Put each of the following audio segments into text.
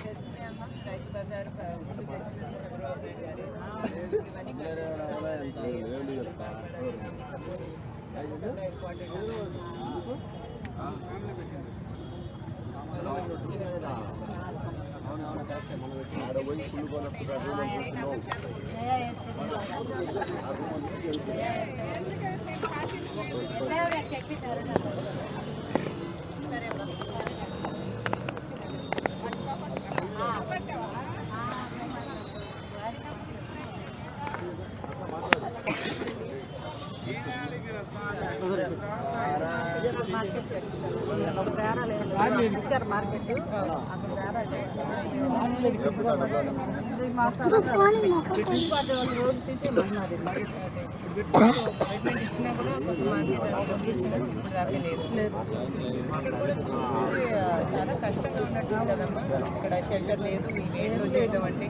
చేసిందే అమ్మ, రైతు బజార్ చంద్రబాబు నాయుడు గారు. ఇవన్నీ కట్టించుకోవాలంటే చాలా ఇచ్చినా కూడా మార్కెట్. అనే లొకేషన్ ఇప్పుడు దాకా లేదు. కూడా చూస్తే చాలా కష్టంగా ఉన్నట్టు కదమ్మా ఇక్కడ షెల్టర్ లేదు ఈ వేడిలో చేయడం అంటే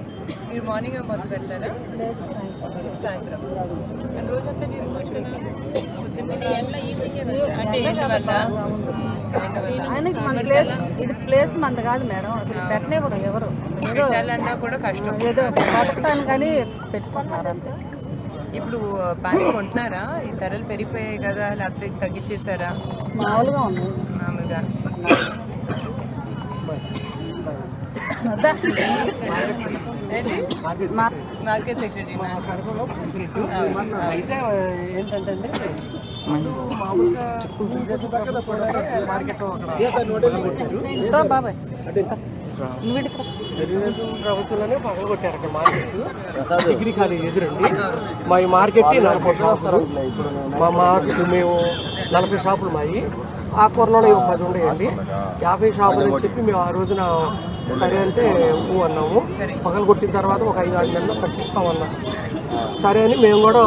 మీరు మార్నింగ్ మొదలు పెడతారా సాయంత్రం రోజంతా చేసుకోవచ్చు కదా అంటే ఎండ ఎండ వల్ల ఆయనకి మన ప్లేస్ ఇది ప్లేస్ మంది కాదు మేడం. అసలు పెట్టనివ్వరు ఎవరు. ఏదో కూడా కష్టం. ఏదో బతకటానికి కానీ పెట్టుకుంటున్నారు అంతే. ఇప్పుడు బాగా కొంటున్నారా? ఈ ధరలు పెరిగిపోయాయి కదా లేకపోతే తగ్గించేసారా మామూలుగా ఉంది. మామూలుగా. మార్కెట్ సెక్రటరీ అయితే ఏంటంటే అండి ముందు బాబాయ్ తెలుగుదేశం ప్రభుత్వంలోనే పగలు కొట్టారు అక్కడ మార్కెట్ డిగ్రీ కాలేజ్ ఎదురండి మా ఈ మార్కెట్ నలభై షాపులు మా మార్కెట్ మేము నలభై షాపులు మాయి. ఆ కూరలోనే ఇవి పది ఉండేయండి. యాభై షాపులు అని చెప్పి మేము ఆ రోజున సరే అంటే ఊ అన్నాము. పగలు కొట్టిన తర్వాత ఒక ఐదు ఆరు నెలలు కట్టిస్తామన్నాం సరే అని మేము కూడా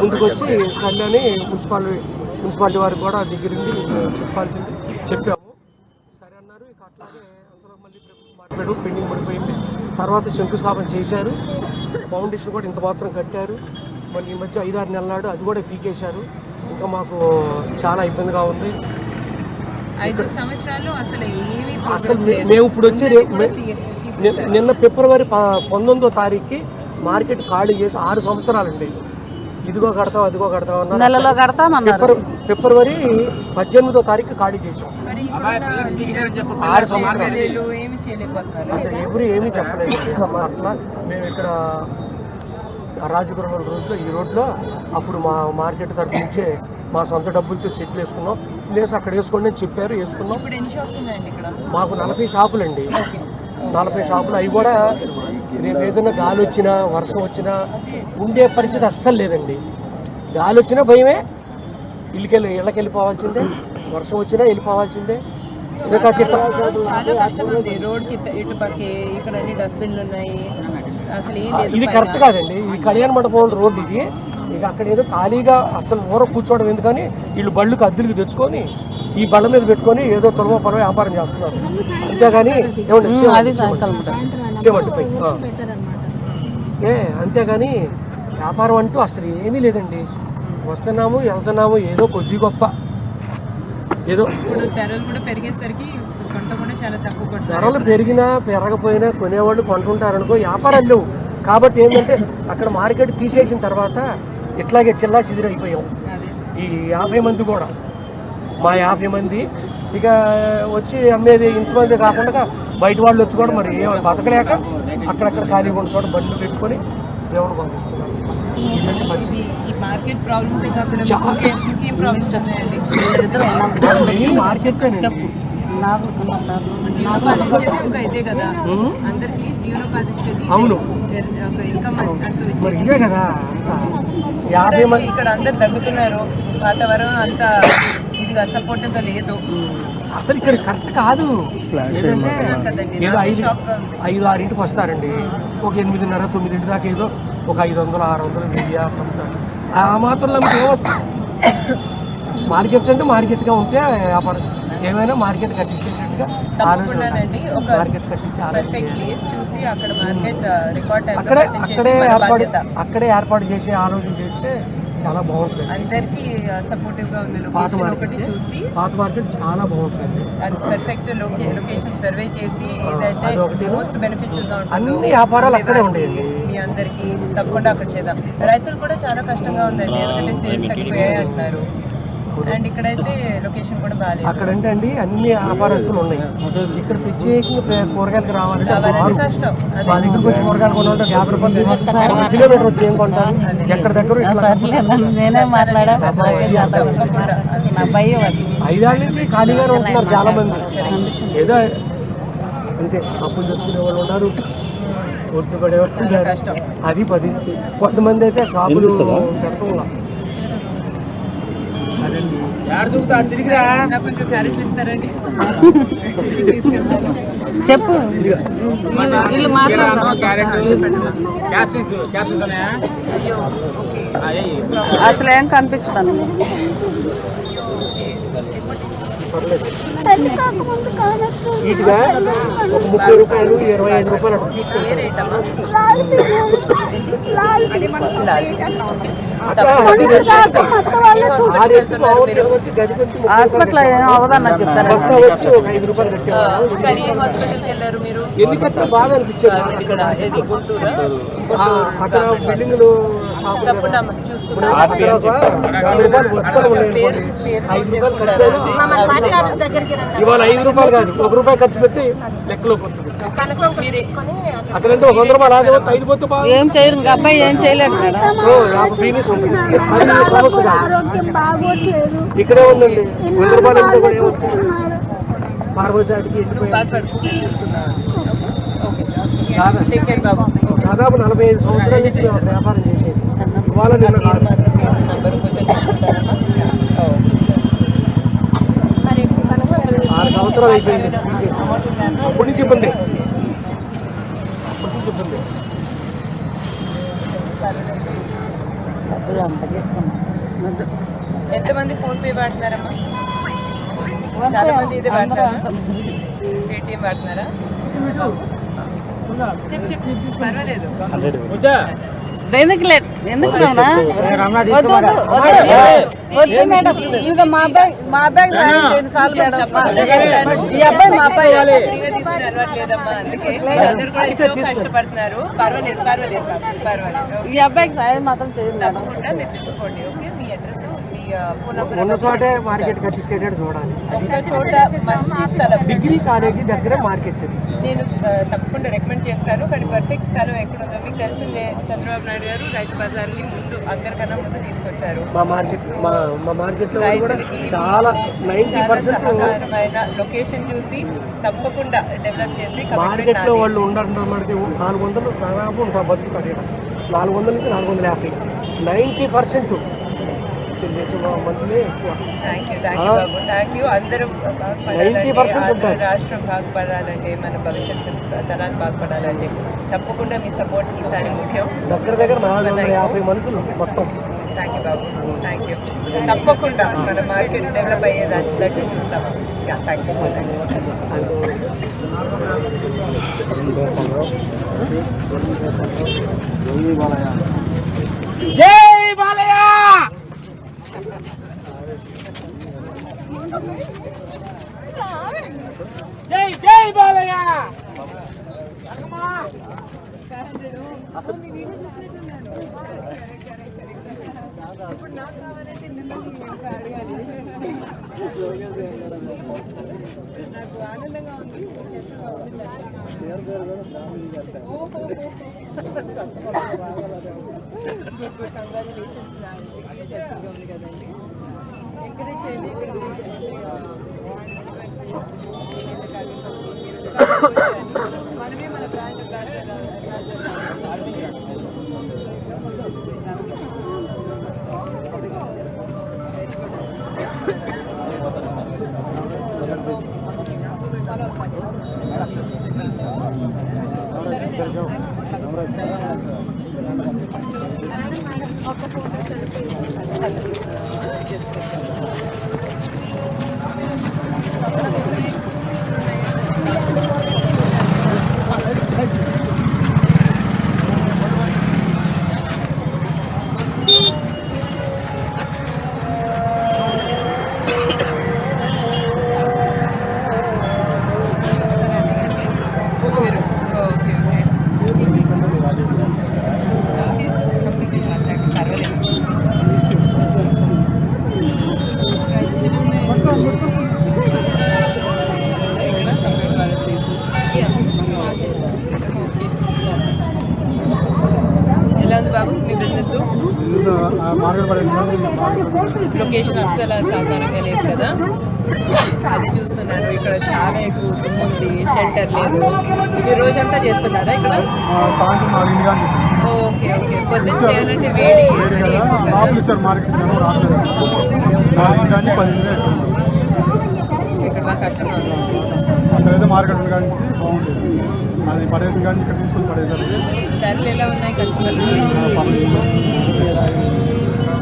ముందుకు వచ్చి సరే అని మున్సిపాలిటీ మున్సిపాలిటీ వారికి కూడా దగ్గరుండి చెప్పాల్సింది. చెప్పాము. సరే అన్నారు. ఇక అట్లాగే అందులో మళ్ళీ మాట్లాడు పెండింగ్ పడిపోయింది. తర్వాత శంకుస్థాపన చేశారు. ఫౌండేషన్ కూడా ఇంత మాత్రం కట్టారు. మళ్ళీ ఈ మధ్య ఐదారు నెలల నాడు అది కూడా పీకేశారు. ఇంకా మాకు చాలా ఇబ్బందిగా ఉంది. ఐదు సంవత్సరాలు అసలు ఏమీ అసలు మేము ఇప్పుడు వచ్చి నిన్న ఫిబ్రవరి ప- పంతొమ్మిదో తారీఖుకి మార్కెట్ ఖాళీ చేసి ఆరు సంవత్సరాలండి. ఇదిగో కడతాం అదిగో కడతాం నెలలో కడతామన్నారు ఫిబ్ర- ఫిబ్రవరి పద్దెనిమిదో తారీఖు ఖాళీ చేసాం. ఆరు సంవత్సరాలు. అసలు ఎవరు ఏమీ చెప్పలేదు. అట్లా మేము ఇక్కడ రాజగృహం రోడ్లో ఈ రోడ్లో అప్పుడు మా మార్కెట్ తరఫు నుంచే మా సొంత డబ్బులతో సెటిల్ వేసుకున్నాం ప్లేస్ అక్కడ వేసుకోండి అని చెప్పారు వేసుకున్నాం. ఇప్పుడు ఎన్ని షాప్స్ ఉన్నాయండి ఇక్కడ? మాకు నలభై షాపులండి. నలభై షాపులు అవి కూడా రేపు ఏదైనా గాలి వచ్చినా వర్షం వచ్చినా ఉండే పరిస్థితి అస్సలు లేదండి. గాలి వచ్చినా భయమే. ఇళ్ళకెళ్ళి ఇళ్ళకి వెళ్ళిపోవాల్సిందే వర్షం వచ్చినా వెళ్ళిపోవాల్సిందే. చాలా ఉంది ఇక్కడ అన్ని డస్ట్బిన్లు ఉన్నాయి. అసలు ఇది కరెక్ట్ కాదండి. ఈ కళ్యాణ మండపం రోడ్డు ఇది. ఇక అక్కడ ఏదో ఖాళీగా అసలు ఊర కూర్చోవడం ఎందుకని వీళ్ళు బళ్ళుకి అద్దెలకు తెచ్చుకొని ఈ బళ్ళ మీద పెట్టుకొని ఏదో తొలమ పొలం వ్యాపారం చేస్తున్నారు. అంతేగాని ఏమండి ఏ అంతేగాని వ్యాపారం అంటూ అసలు ఏమీ లేదండి. వస్తున్నాము వెళ్తున్నాము ఏదో కొద్ది గొప్ప. ఏదో ధరలు కూడా పెరిగేసరికి కొంట కూడా చాలా తక్కువ కొంటారు. ధరలు పెరిగినా పెరగపోయినా కొనేవాళ్ళు కొంటుంటారనుకో వ్యాపారాలు లేవు. కాబట్టి ఏంటంటే అక్కడ మార్కెట్ తీసేసిన తర్వాత ఇట్లాగే చిల్లా అదే. ఈ యాభై మంది కూడా. మా యాభై మంది. ఇక వచ్చి అమ్మేది ఇంతమంది కాకుండా బయట వాళ్ళు వచ్చి కూడా మరి ఏమైనా బతకలేక అక్కడక్కడ ఖాళీగా ఉన్న చోట బండ్లు పెట్టుకొని దేవుడు పంపిస్తున్నారు. Market problems. అవును. మరి ఇదే కదా యాభై మంది ఇక్కడ అందరు తగ్గుతున్నారు వాతావరణం అంత లేదు. అసలు ఇక్కడ కరెక్ట్ కాదు. ఏదో ఐదు. ఐదు ఆరింటికి వస్తారండి. ఒక ఎనిమిదిన్నర తొమ్మిదింటి దాకా ఏదో ఒక ఐదు వందలు ఆరు వందలు వెయ్యి ఆ మాత్రంలో మీకు ఏమొస్తుంది? మార్కెట్ అంటే మార్కెట్గా ఉంటే వ్యాపారం ఏమైనా మార్కెట్ కట్టించేటట్టుగా. తప్పకుండానండి. ఒక మార్కెట్ కట్టించి ఆలోచన పర్ఫెక్ట్ ప్లేస్ చూసి అక్కడ మార్కెట్ రికార్డ్ అక్కడే ఏర్పాటు అక్కడే ఏర్పాటు చేసి ఆలోచన చేస్తే చాలా బాగుంటుంది. అందరికి సపోర్టివ్గా ఉంది లొకేషన్ ఒకటి చూసి పాత మార్కెట్ చాలా బాగుంటుంది. పర్ఫెక్ట్ లొకేషన్ సర్వే చేసి ఏదైతే. మోస్ట్ బెనిఫిషియల్గా ఉంటుందో అన్ని వ్యాపారాలు మీ అక్కడే ఉండేవి. మీ అందరికి తప్పకుండా అక్కడ చేద్దాం. రైతులు కూడా చాలా కష్టంగా ఉందండి. ఎందుకంటే సేల్స్ తగ్గిపోయాయి అంటున్నారు. అండ్ ఇక్కడైతే లొకేషన్ కూడా బాగాలేదు. అక్కడ అంటే అండి అన్ని వ్యాపారస్తులు ఉన్నాయి. ఇక్కడ ప్రత్యేకంగా కూరగాయలకు రావాలంటే. కష్టం. వచ్చి కూరగాయలు కొనాలంటే యాభై రూపాయలు కిలోమీటర్ వచ్చి ఏం కొంటారు? ఎక్కడ దగ్గర నేనే మాట్లాడా ఐదేళ్ళ నుంచి ఖాళీగానే ఉంటున్నారు చాలా మంది. ఏదో అంతే అప్పులు తెచ్చుకునే వాళ్ళు ఉన్నారు ఒట్టు. కష్టం. అది పరిస్థితి కొంతమంది అయితే షాపులు పెడతాం. చెప్పు. వీళ్ళు- అసలు ఏం కనిపించదు నీట్గా ఒక ముప్పై రూపాయలు ఇరవై ఐదు రూపాయలు హాస్పిటల్ ఏం అవదన్న చెప్తారు? కానీ హాస్పిటల్కి వెళ్ళారు మీరు? ఎందుకంటే ఇక్కడ ఏది? గుంటూరా? అక్కడ బిల్డింగ్లు. ఇవాళ ఐదు రూపాయలు కాదు ఒక రూపాయి ఖర్చు పెట్టి లెక్కలోకి వస్తుంది. మీరే అక్కడంటే ఒక వంద రూపాయలు ఐదు పోతే ఏం చేయరు ఇంకా అబ్బాయి ఏం చేయలేడు మేడం ఓ, నాకు బిజినెస్ ఉంది అది మీ సమస్య కాదు. ఆరోగ్యం బాగోట్లేదు. ఇక్కడే ఉందండి వంద రూపాయలు కూడా ఏమొస్తుంది దాదాపు- టేక్ కేర్ బాబు. దాదాపు నలభై ఐదు సంవత్సరాల నుంచి మేము వ్యాపారం చేసేది. ఇవాళ నిన్న కాదు. ఆరు సంవత్సరాలు అయిపోయింది. తీసేసి. అప్పటి నుంచి ఇబ్బంది. అప్పటి నుంచి ఇబ్బంది. ఎంతమంది ఫోన్ పే వాడుతున్నారమ్మా? చాలా మంది ఇది వాడతారా పేటిఎం వాడుతున్నారా? పర్వాలేదు. లేదు ఎందుకు ఇంకా మా అబ్బాయి మా అబ్బాయి రెండు సార్లు మేడం ఈ అబ్బాయి మా అబ్బాయి ఫ్రీగా తీసుకుని అలవాట్లేదమ్మా అందుకే అందరూ కూడా ఎంతో కష్టపడుతున్నారు పర్వాలేదు పర్వాలేదు పర్వాలేదు ఈ అబ్బాయికి సాయం మాత్రం చేయండి మేడం. మీరు చూసుకోండి ఓకే? మీ అడ్రస్ ఉన్న చోటే మార్కెట్ కట్టించేటట్టు చూడాలి. చోట మంచి స్థలం. డిగ్రీ కాలేజీ దగ్గర మార్కెట్. నేను తప్పకుండా రికమెండ్ చేస్తాను. కానీ పర్ఫెక్ట్ స్థలం ఎక్కడ ఉందో మీకు తెలిసిందే చంద్రబాబు నాయుడు గారు రైతు బజార్ని ముందు అందరికన్నా ముందు తీసుకొచ్చారు. మా మార్కెట్ మా మా రైతులకి చాలా నైంటీ చాలా పర్సెంట్ సహకారమైన లొకేషన్ చూసి తప్పకుండా డెవలప్ చేసి కమిట్మెంట్ మార్కెట్లో వాళ్ళు ఉండాలంటారు నాలుగు వందలు దాదాపు ఉంటాం బతుకుతారు నాలుగు వందల నుంచి నాలుగు వందల యాభై. Ninety percent thank you thank you Babu. Thank you అందరూ బాగుపడాలంటే 90% ఆంధ్ర ఉంటారు. రాష్ట్రం బాగుపడాలంటే మన భవిష్యత్తు తరాలు బాగుపడాలంటే తప్పకుండా మీ సపోర్ట్ ఈసారి ముఖ్యం. దగ్గర దగ్గర నాలుగు వందల యాభై మనుషులు మొత్తం. థ్యాంక్ యూ బాబు. థ్యాంక్ యూ తప్పకుండా మన మార్కెట్ డెవలప్ అయ్యేదాన్ని దట్టు చూస్తాం. థ్యాంక్ యూ జై బాలయ్య జై జై బాలయ్య! మనమే మన బ్రాండ్ Gracias. ఉంది షెల్టర్ లేదు. మీరు రోజంతా చేస్తున్నారా ఇక్కడ? Okay okay. పొద్దున్న చేయాలంటే వేడి మరి ఎక్కువ ఇక్కడ బాగా కష్టంగా ఉంది అక్కడైతే మార్కెట్ ఉంది కానీ బాగుంటుంది. అది కానీ ఇక్కడ తీసుకొని పడేసరికి ధరలు ఎలా ఉన్నాయి కస్టమర్కి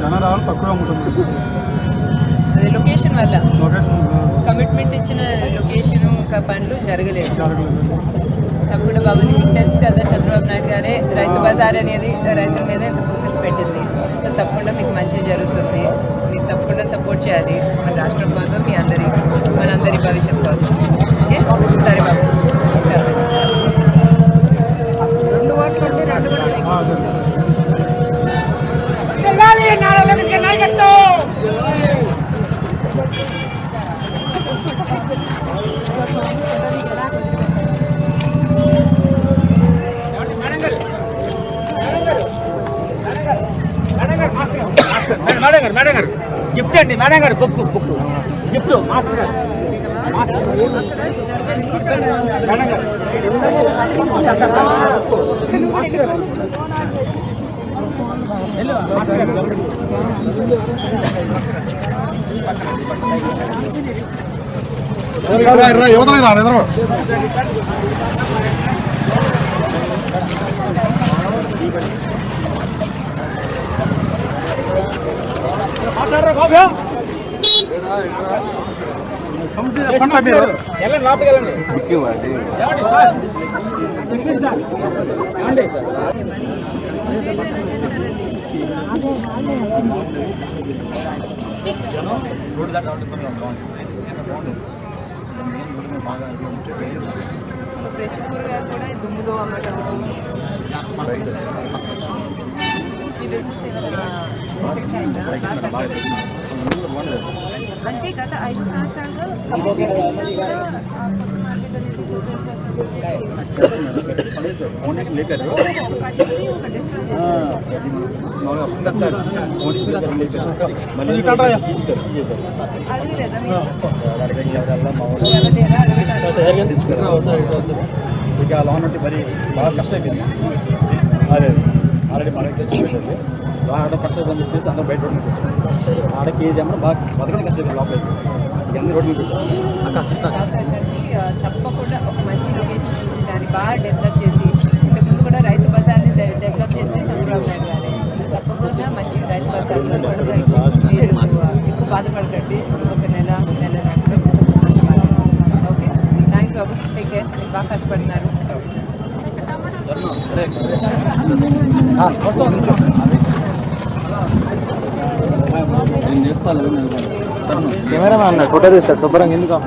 జనం రావాలి తక్కువ అమ్ముతుంది అది లొకేషన్ వల్ల. కమిట్మెంట్ ఇచ్చిన లొకేషన్ ఇంకా పనులు జరగలేదు. జరగలేదు తప్పకుండా బాబుని మీకు తెలుసు కదా చంద్రబాబు నాయుడు గారే రైతు బజార్ అనేది రైతుల మీద ఇంత ఫోకస్ పెట్టింది. సో తప్పకుండా మీకు మంచి జరుగుతుంది. మీకు తప్పకుండా సపోర్ట్ చేయాలి మన రాష్ట్రం కోసం మీ అందరి మనందరి భవిష్యత్తు కోసం. ఓకే? సరే బాబు. యువతలే రా ఎదురు మాట్లాడరా బాబు వెళ్ళండి ఏమండి? ఫ్రెష్ కూరగాయలు కూడా దుమ్ములో అమ్మటం ఏమైనా effect అయిందా? బాగా తగ్గిందా? ఇక లోన్ ఉంటే మరి బాగా కష్టమైపోయింది అదే ఆల్రెడీ మనకి కష్టమైపోయింది ఆడ కష్టం చెప్పేసి అందరూ బయట రోడ్డు మీద వచ్చాం ఆడ కేజీ అమ్మ బాగా బతకడం కష్టమైంది లోపల ఎందుకు రోడ్డు మీద వచ్చాం తప్పకుండా ఒక మంచి లొకేషన్ దాన్ని బాగా డెవలప్ చేసి ఇంతకుముందు కూడా రైతు బజార్ని డెవలప్ చేస్తే చంద్రబాబు నాయుడు మంచి రైతు బజార్లో మీరు ఇప్పుడు బాధపడకండి ఒక నెల నెల ఓకే థ్యాంక్స్ బాబు టేక్ కేర్ మీరు బాగా కష్టపడినారు కెమెరామ్యాన్ ఫోటో తీస్తారు శుభ్రంగా ఎందుకు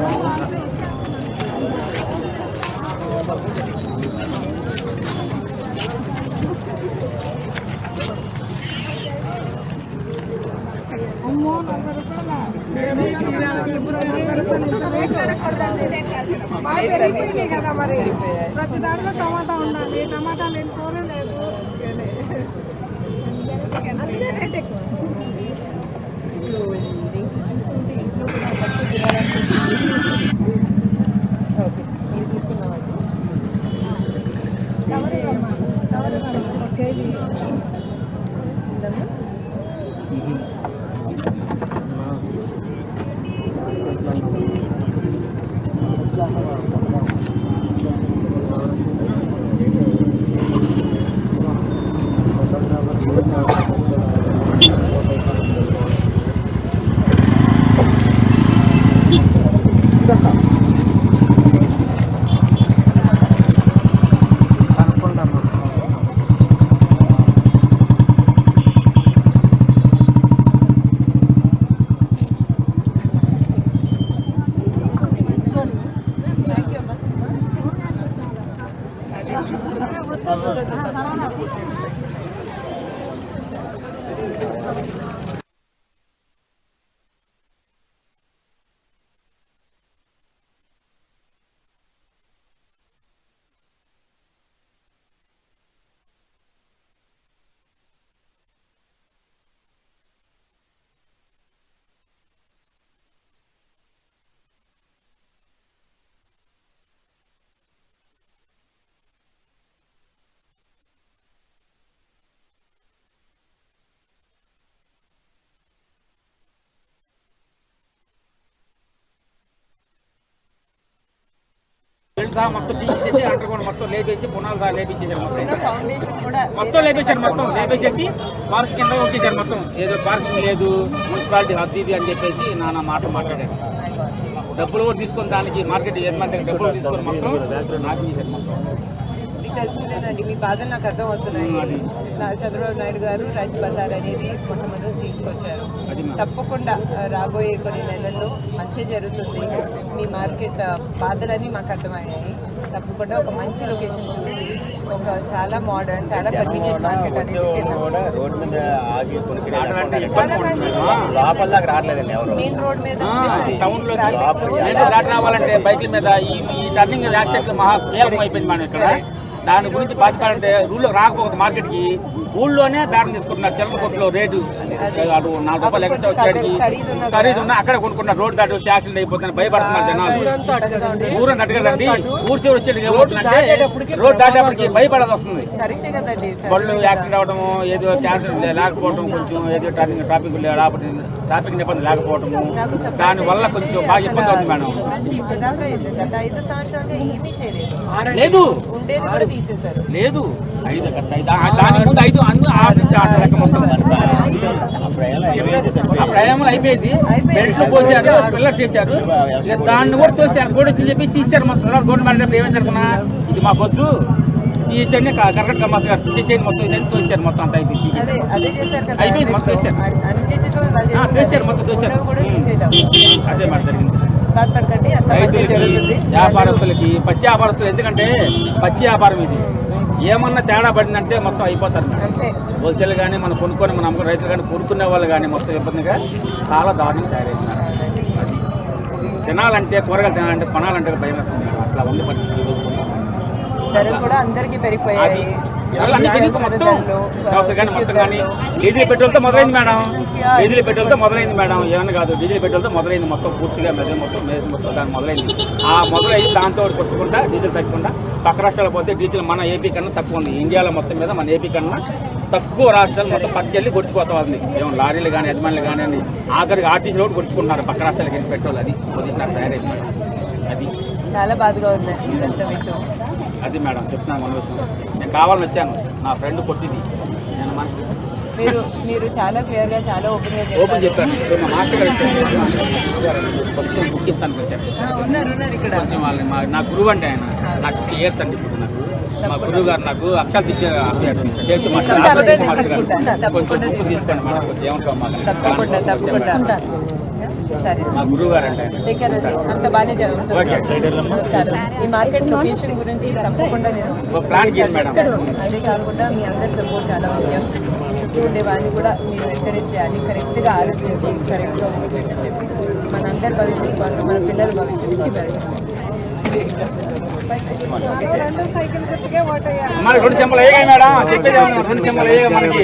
పెరిగిపోయినాయి కదా మరి. ప్రతి దాంట్లో టమాటా ఉండాలి టమాటా లేని కూర ¡Vamos! సహా మొత్తం తీసేసి అండర్ గ్రౌండ్ మొత్తం లేపేసి పునాలు సహా లేపేసేసారు మొత్తం. మొత్తం లేపేశారు మొత్తం లేపేసేసి పార్క్ కింద వచ్చేసారు మొత్తం. ఏదో పార్కింగ్ లేదు మున్సిపాలిటీ హద్దు ఇది అని చెప్పేసి నాన్న మాట మాట్లాడారు. డబ్బులు కూడా తీసుకొని దానికి మార్కెట్ దగ్గర డబ్బులు తీసుకొని మొత్తం నాశనం చేశారు మొత్తం. తెలిసిందేనండి. మీ బాధలు నాకు అర్థం అవుతున్నాయి నా- చంద్రబాబు నాయుడు గారు రైతు బజార్ అనేది మొట్టమొదటి తీసుకొచ్చారు. తప్పకుండా రాబోయే కొన్ని నెలల్లో మంచి జరుగుతుంది. మీ మార్కెట్ బాధలన్నీ మాకు అర్థమయ్యాయి. తప్పకుండా ఒక మంచి లొకేషన్ చూసి ఒక చాలా మోడర్న్ చాలా రోడ్డు మీద ఆగి లోపల దాకా రావట్లేదండి ఎవరు. మెయిన్ రోడ్ మీద టౌన్లో దాటి రావాలంటే బైక్ల మీద ఈ ఈ టర్నింగ్ యాక్సిడెంట్ మహా కీలకం అయిపోయింది మనం ఇక్కడ. దాని గురించి బాధపడాలంటే రూల్లో రాకపోతే మార్కెట్కి ఊళ్ళోనే బేరం తీసుకుంటున్నారు చిల్లర కొట్లో రేటు అటు నాలుగు రూపాయలు ఎక్కడ వచ్చాడికి ఖరీదు ఉన్నా అక్కడ కొనుక్కుంటున్నారు రోడ్డు దాటి వచ్చి యాక్సిడెంట్ అయిపోతున్నారు భయపడుతున్నారు జనాలు. ఊరం కట్టగదండి ఊరు చివరి వచ్చేటికి రోడ్డు దాటేపటికి భయపడాల్సి వస్తుంది. బళ్ళు యాక్సిడెంట్ అవడము ఏదో క్యాన్సర్ లేకపోవడం కొంచెం ఏదో ట్రాఫిక్ ట్రాఫిక్ లేకపోతే ట్రాఫిక్ నిబంధన లేకపోవడము దాని వల్ల కొంచెం బాగా ఇబ్బంది అవుతుంది మేడం. లేదు. లేదు. ఐదు ఐదు. ముందు అన్ని ఆరు నుంచి లెక్క మొత్తం అయిపోయింది. బెల్ట్లు పోసారు పిల్లర్స్ చేశారు. ఇక దాన్ని కూడా తోసారు కూడా చెప్పి తీశారు మొత్తం. గవర్నమెంట్ డబ్బులు ఏమైంది అనుకున్నా? ఇది మాకు వద్దు. తీసేయండి కరెక్ట్ కమ్మస్ గారు తీసేయండి మొత్తం ఇదని తోసారు మొత్తం అంతా అయిపోయింది. అదే. అదే అయిపోయింది, మొత్తం చేశారు. తోసారు మొత్తం తోసారు. అదే మాట జరిగింది. రైతులకి వ్యాపారస్తులకి పచ్చి వ్యాపారస్తులు ఎందుకంటే పచ్చి వ్యాపారం ఇది. ఏమన్నా తేడా పడిందంటే మొత్తం అయిపోతారు హోల్సేల్ కానీ మనం కొనుక్కొని మనం రైతులు కానీ కొనుక్కునే వాళ్ళు కానీ మొత్తం ఇబ్బందిగా చాలా దారుణంగా తయారైతున్నారు. అది తినాలంటే కూరగాయలు తినాలంటే కొనాలంటే భయం వేస్తుంది. అట్లా ఉంది పరిస్థితి. ధరలు కూడా అందరికీ అది పెరిగిపోయాయి మొత్తం కానీ మొత్తం కానీ డీజిల్ పెట్రోల్తో మొదలైంది మేడం. డీజిల్ పెట్రోల్తో మొదలైంది మేడం. ఏమన్నా కాదు డీజిల్ పెట్రోల్తో మొదలైంది మొత్తం పూర్తిగా మెదడు మొత్తం మేసి మొత్తం దాని మొదలైంది. ఆ మొదలైంది దాంతో కొట్టుకుంటా డీజిల్ తగ్గకుండా పక్క రాష్ట్రాలు పోతే డీజిల్ మన ఏపీ కన్నా తక్కువ ఉంది. ఇండియాలో మొత్తం మీద మన ఏపీ కన్నా తక్కువ రాష్ట్రాలు మొత్తం పట్టుకెళ్ళి కొట్టుకుపోతా ఉంది. ఏమో లారీలు కానీ యజమానులు కానీ అని ఆఖరికి ఆర్టీసీలో కూడా కొట్టుకుంటున్నారు పక్క రాష్ట్రాలకి వెళ్ళి పెట్రోల్ అది. పొజిషన్ తయారైంది అది. చాలా బాధగా వింటూ. అది మేడం చెప్తున్నాను మన విషయం. నేను కావాలని వచ్చాను. నా ఫ్రెండ్ కొట్టింది. నేను మన మీరు మీరు చాలా క్లియర్గా చాలా ఓపెన్గా ఓపెన్ చెప్తాను. కొంచెం బుక్ ఇస్తానికి వచ్చాను ఆ, ఉన్నారు ఉన్నారు ఇక్కడ. కొంచెం వాళ్ళని మా నా గురువు అంటే ఆయన. నాకు ఇయర్స్ అండి ఇప్పుడు నాకు. మా గురువు గారు నాకు అక్షరాలు తెచ్చే చేసి మాస్టర్ గారు కొంచెం బుక్ తీసుకోండి మేడం. కొంచెం ఏమంటాం మాకు మా గురువు గారు అంటే అంత బాగానే జరుగుతుంది. ఈ మార్కెట్ లొకేషన్ గురించి తప్పకుండా నేను ప్లాన్ మేడం. అదే కాకుండా మీ అందరి సపోర్ట్ చాలా ముఖ్యం. చుట్టూ ఉండే వాడిని కూడా మీరు ఎంకరేజ్ చేయాలి. కరెక్ట్గా ఆలోచించి కరెక్ట్గా మనందరి భవిష్యత్తు కోసం మన పిల్లల భవిష్యత్తు రెండు సింబల్ వేయగా మేడం. చెప్పేది? రెండు సింబల్ వేయగా మనకి.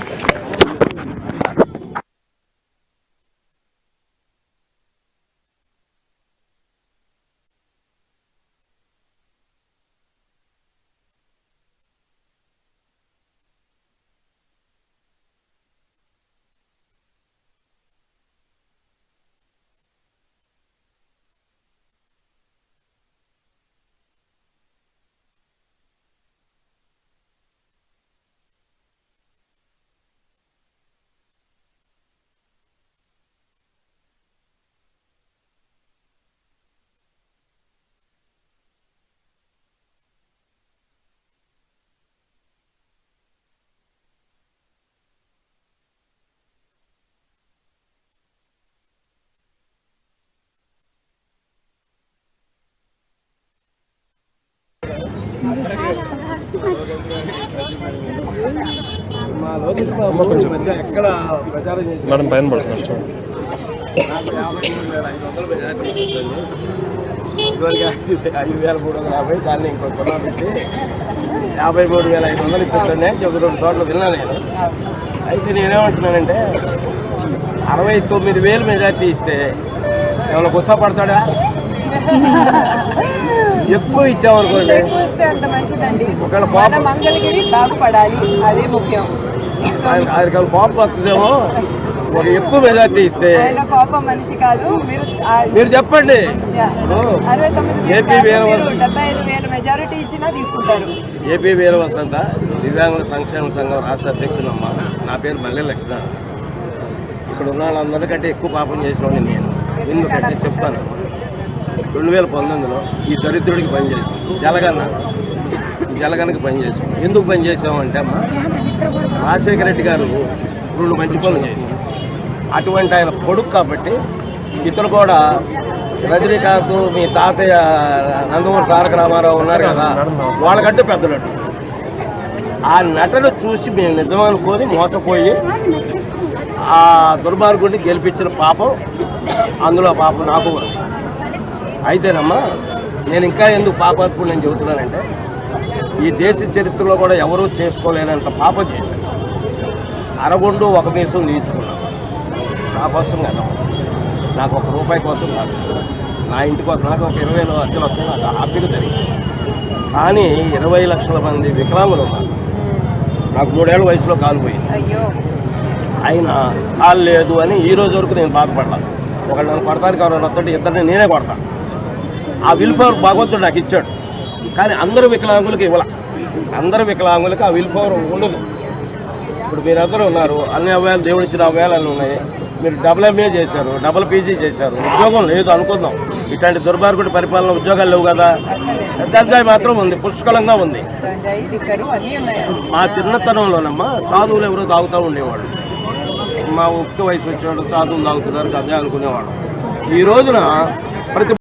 మేడం పైన చూడండి వేల ఐదు వేల మూడు వందల యాభై దాన్ని ఇంకో సున్నా పెట్టి యాభై మూడు వేల ఐదు వందలు ఇప్పించండి అని చెప్పి రెండు చోట్ల విన్నా నేను అయితే నేనేమంటున్నానంటే అరవై తొమ్మిది వేలు మెజార్టీ ఇస్తే గుస్సపడతాడా ఎక్కువ ఇచ్చామనుకోండి. ఎక్కువ మంచిదండి. ఒకవేళ మన కోపం మంగళగిరి బాగుపడాలి అదే ముఖ్యం. ఆయన ఆయనకి కోపం వస్తుందేమో. ఒక ఎక్కువ మెజార్టీ ఇస్తే. కోపం మనిషి కాదు. మీరు చెప్పండి. వేలు ఏపీ వేల మెజారిటీ ఇచ్చినా తీసుకుంటారు. ఏపీ వీర వసంత దివ్యాంగుల సంక్షేమ సంఘం రాష్ట్ర అధ్యక్షులమ్మ. నా పేరు మల్లె లక్ష్మణ. ఇక్కడ ఉన్న వాళ్ళందరికంటే ఎక్కువ పాపం చేసినవాడిని నేను. ఎందుకంటే చెప్తాను. రెండు వేల పంతొమ్మిదిలో ఈ దరిద్రుడికి పనిచేసాం జలగన్న. జలగనకి పనిచేసాం ఎందుకు పనిచేసామంటే అమ్మా రాజశేఖర రెడ్డి గారు రెండు మంచి పనులు చేశారు. అటువంటి ఆయన కొడుకు కాబట్టి ఇతను కూడా రజనీకాంత్ మీ తాతయ్య నందమూరి తారక రామారావు ఉన్నారు కదా వాళ్ళకంటే పెద్ద నటుడు ఆ నటను చూసి మేము నిజమనుకొని మోసపోయి ఆ దుర్మార్గుడిని గెలిపించిన పాపం అందులో పాపం నాకు అయితేనమ్మా నేను ఇంకా ఎందుకు పాపాత్ముడు నేను చెబుతున్నానంటే ఈ దేశ చరిత్రలో కూడా ఎవరూ చేసుకోలేనంత పాపం చేశాను అరగొండు ఒక మీసం తీర్చుకున్నాను నా కోసం కదా. నాకు ఒక రూపాయి కోసం కాదు. నా ఇంటి కోసం నాకు ఒక ఇరవై అద్దెలు వస్తే నాకు హ్యాపీగా జరిగింది కానీ ఇరవై లక్షల మంది వికలాంగులు ఉన్నారు. నాకు మూడేళ్ళ వయసులో కాలు పోయింది. అయ్యో. ఆయన కాలు లేదు అని ఈ రోజు వరకు నేను బాధపడ్డాను ఒకళ్ళు నన్ను కొడతానికి ఎవరైనా వస్తుంటే ఇద్దరిని నేనే కొడతాను ఆ విల్ఫవర్ భగవంతుడు నాకు ఇచ్చాడు. కానీ అందరు వికలాంగులకు ఇవ్వాల. అందరు వికలాంగులకు ఆ విల్ఫవర్ ఉండదు. ఇప్పుడు మీరందరూ ఉన్నారు అన్ని అవయాలు దేవుడు ఇచ్చిన అవ్వాలు అన్నీ ఉన్నాయి. మీరు డబుల్ ఎంఏ చేశారు డబుల్ పీజీ చేశారు ఉద్యోగం లేదు అనుకుందాం. ఇట్లాంటి దుర్మార్గుడి పరిపాలన ఉద్యోగాలు లేవు కదా. గంజాయి మాత్రం ఉంది పుష్కలంగా ఉంది. మా చిన్నతనంలోనమ్మా సాధువులు ఎవరో తాగుతూ ఉండేవాడు మా ఉక్త వయసు వచ్చేవాడు సాధువులు తాగుతున్నారు గంజాయి అనుకునేవాడు. ఈ రోజున ప్రతి